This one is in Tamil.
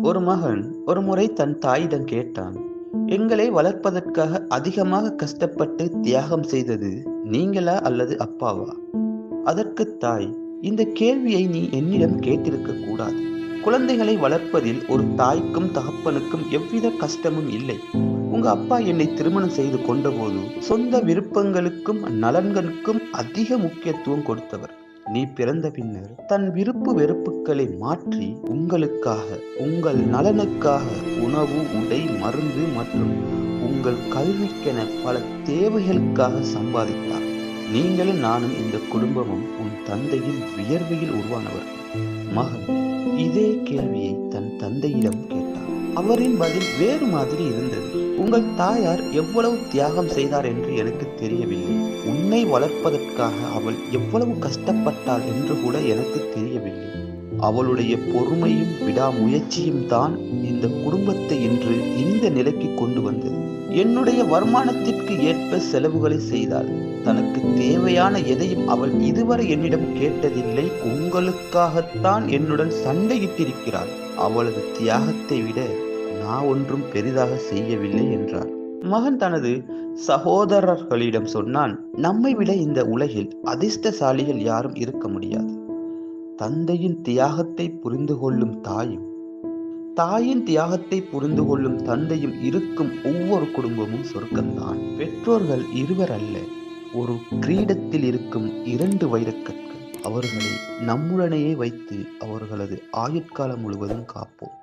ஒரு மகன் ஒரு முறை தன் தாயிடம் கேட்டான் எங்களை வளர்ப்பதற்காக அதிகமாக கஷ்டப்பட்டு தியாகம் செய்தது நீங்களா அல்லது அப்பாவா? அதற்கு தாய் இந்த கேள்வியை நீ என்னிடம் கேட்டிருக்க கூடாது. குழந்தைகளை வளர்ப்பதில் ஒரு தாய்க்கும் தகப்பனுக்கும் எவ்வித கஷ்டமும் இல்லை. உங்க அப்பா என்னை திருமணம் செய்து கொண்டபோது சொந்த விருப்பங்களுக்கும் நலன்களுக்கும் அதிக முக்கியத்துவம் கொடுத்தவர். நீ பிறந்த பின்னர் தன் விருப்பு வெறுப்புகளை மாற்றி உங்களுக்காக உங்கள் நலனுக்காக உணவு உடை மருந்து மற்றும் உங்கள் கல்விக்கென பல தேவைகளுக்காக சம்பாதித்தார். நீங்களும் நானும் இந்த குடும்பமும் உன் தந்தையின் வியர்வையில் உருவானவர் மகன் இதே கேள்வியை தன் தந்தையிடம் கேள். அவரின் பதில் வேறு மாதிரி இருந்தது. உங்கள் தாயார் எவ்வளவு தியாகம் செய்தார் என்று எனக்கு தெரியவில்லை. உன்னை வளர்ப்பதற்காக அவள் எவ்வளவு கஷ்டப்பட்டாள் என்று கூட எனக்கு தெரியவில்லை. அவளுடைய பொறுமையும் விடாமுயற்சியும் தான் இந்த குடும்பத்தை இன்று இந்த நிலைக்கு கொண்டு வந்தது. என்னுடைய வருமானத்திற்கு ஏற்ப செலவுகளை செய்தாள். தனக்கு தேவையான எதையும் அவள் இதுவரை என்னிடம் கேட்டதில்லை. உங்களுக்காகத்தான் என்னுடன் சண்டையிட்டிருக்கிறாள். அவளது தியாகத்தை விட நான் ஒன்றும் பெரிதாக செய்யவில்லை என்றார். மகன் தனது சகோதரர்களிடம் சொன்னான் நம்மை விட இந்த உலகில் அதிர்ஷ்டசாலிகள் யாரும் இருக்க முடியாது. தந்தையின் தியாகத்தை புரிந்து கொள்ளும் தாயும் தாயின் தியாகத்தை புரிந்து கொள்ளும் தந்தையும் இருக்கும் ஒவ்வொரு குடும்பமும் சொர்க்கம்தான். பெற்றோர்கள் இருவர் அல்ல ஒரு கிரீடத்தில் இருக்கும் இரண்டு வைரக்கற்கள். அவர்களை நம்முடனேயே வைத்து அவர்களது ஆயுட்காலம் முழுவதும் காப்போம்.